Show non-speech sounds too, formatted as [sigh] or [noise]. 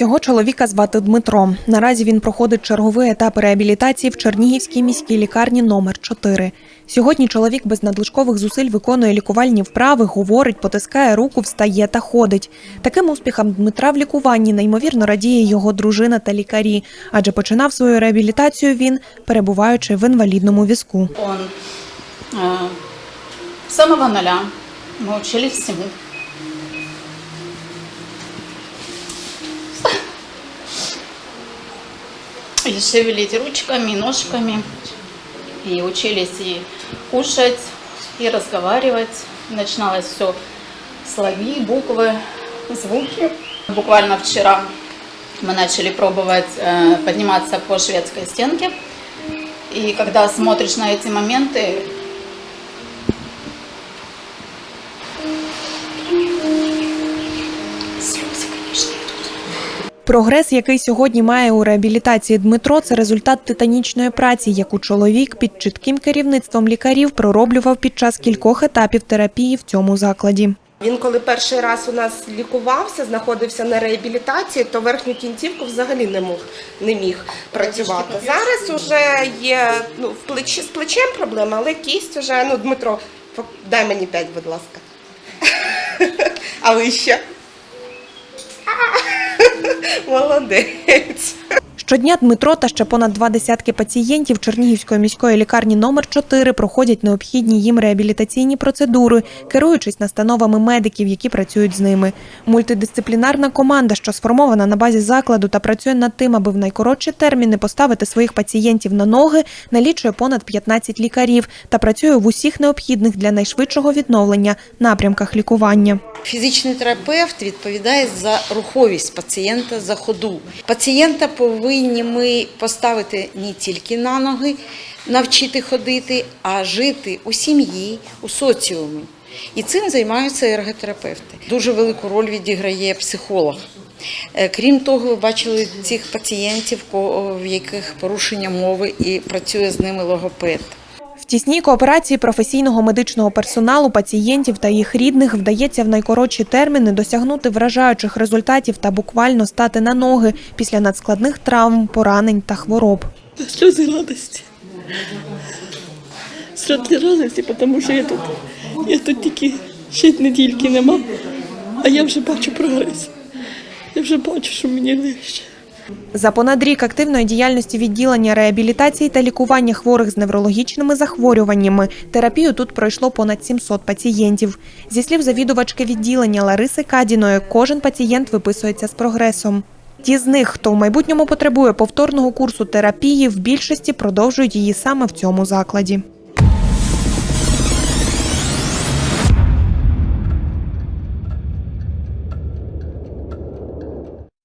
Цього чоловіка звати Дмитро. Наразі він проходить черговий етап реабілітації в Чернігівській міській лікарні номер 4 Сьогодні чоловік без надлишкових зусиль виконує лікувальні вправи, говорить, потискає руку, встає та ходить. Таким успіхам Дмитра в лікуванні неймовірно радіє його дружина та лікарі, адже починав свою реабілітацію він, перебуваючи в інвалідному візку. Он э, самого нуля учились всему. И шевелить ручками, ножками. И учились и кушать, и разговаривать. Начиналось все слоги, буквы, звуки. Буквально вчера мы начали пробовать э, подниматься по шведской стенке. И когда смотришь на эти моменты, Прогрес, який сьогодні має у реабілітації Дмитро, це результат титанічної праці, яку чоловік під чітким керівництвом лікарів пророблював під час кількох етапів терапії в цьому закладі. Він коли перший раз у нас лікувався, знаходився на реабілітації, то верхню кінцівку взагалі не мог не міг працювати. Зараз вже є ну в плечі з плечем проблема, але кість вже ну Дмитро, дай мені п'ять, будь ласка. [laughs] А ви ще? holandês. Щодня Дмитро та ще понад два десятки пацієнтів Чернігівської міської лікарні номер 4 проходять необхідні їм реабілітаційні процедури, керуючись настановами медиків, які працюють з ними. Мультидисциплінарна команда, що сформована на базі закладу та працює над тим, аби в найкоротші терміни поставити своїх пацієнтів на ноги, налічує понад 15 лікарів та працює в усіх необхідних для найшвидшого відновлення напрямках лікування. Фізичний терапевт відповідає за руховість пацієнта за ходу. Пацієнта повинні ми поставити не тільки на ноги, навчити ходити, а жити у сім'ї, у соціумі. І цим займаються ерготерапевти. Дуже велику роль відіграє психолог. Е, Крім того, ви бачили цих пацієнтів, в яких порушення мови і працює з ними логопед. В тісній кооперації професійного медичного персоналу, пацієнтів та їх рідних вдається в найкоротші терміни досягнути вражаючих результатів та буквально стати на ноги після надскладних травм, поранень та хвороб. сльози радості. Сльози радості, тому що я тут, я тут тільки ще недільки нема, а я вже бачу прогрес. Я вже бачу, що мені легше. За понад рік активної діяльності відділення реабілітації та лікування хворих з неврологічними захворюваннями терапію тут пройшло понад 700 пацієнтів. Зі слів завідувачки відділення Лариси Кадіної, кожен пацієнт виписується з прогресом. Ті з них, хто в майбутньому потребує повторного курсу терапії, в більшості продовжують її саме в цьому закладі.